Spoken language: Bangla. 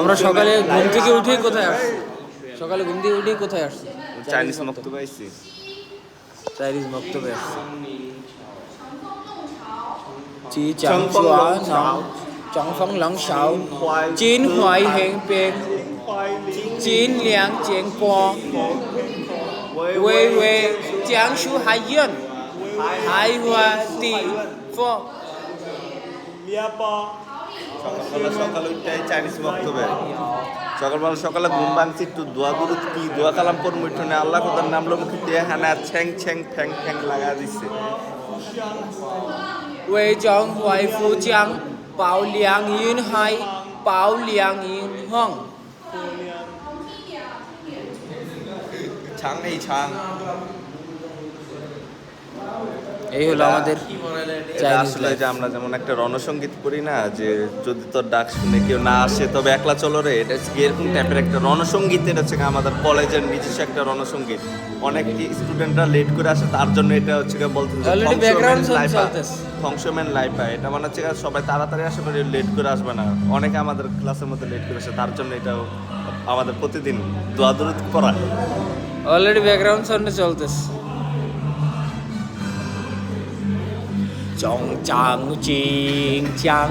আমরা সকালে ঘুম থেকে উঠেই কোথায় আসছি? সকালে ঘুম থেকে উঠেই কোথায় আসছি? চাইনিজ মক্তব আইছি চাইনিজ বক্তব্যে আসছি চি চাং চং ফং চুয়া লং চং শাও জিন হুয়াই হেং পেং। জিন লিয়াং জেং পো। ওয়ে ওয়ে জিয়াং শু হাই ইয়ান। হাই হুয়া তি ফো। সকালবেলা সকাল উঠতে চাইনিজ বক্তব্যে। সকালবেলা সকালে ঘুম ভাঙছি একটু দোয়া গুরু কি দোয়া কালাম পর মিঠুনে আল্লাহ খোদার নাম লো মুখে দিয়ে হানা ছ্যাং ছ্যাং ঠ্যাং ঠ্যাং লাগা দিছে। ওয়ে জং হুয়াই ফু জিয়াং পাও লিয়াং ইউন হাই পাও লিয়াং ইউন হং। ছাং এই ছাং। এই হলো আমাদের এটা? আসলে যে আমরা যেমন একটা রণসঙ্গীত করি না যে যদি তোর ডাক শুনে কেউ না আসে তবে একলা চলো রে এটা হচ্ছে এরকম টাইপের একটা রণসঙ্গীত এটা হচ্ছে আমাদের কলেজের নিজস্ব একটা রণসঙ্গীত। অনেক স্টুডেন্টরা লেট করে আসে তার জন্য এটা হচ্ছে বলতে। ফংশমেন্ট লাইফা এটা মানে হচ্ছে সবাই তাড়াতাড়ি আসে মানে লেট করে আসবে না। অনেকে আমাদের ক্লাসের মধ্যে লেট করে আসে তার জন্য এটা আমাদের প্রতিদিন দোয়া দরুদ করা অলরেডি ব্যাকগ্রাউন্ড সাউন্ডে চলতেছে। หลงจังจริงจั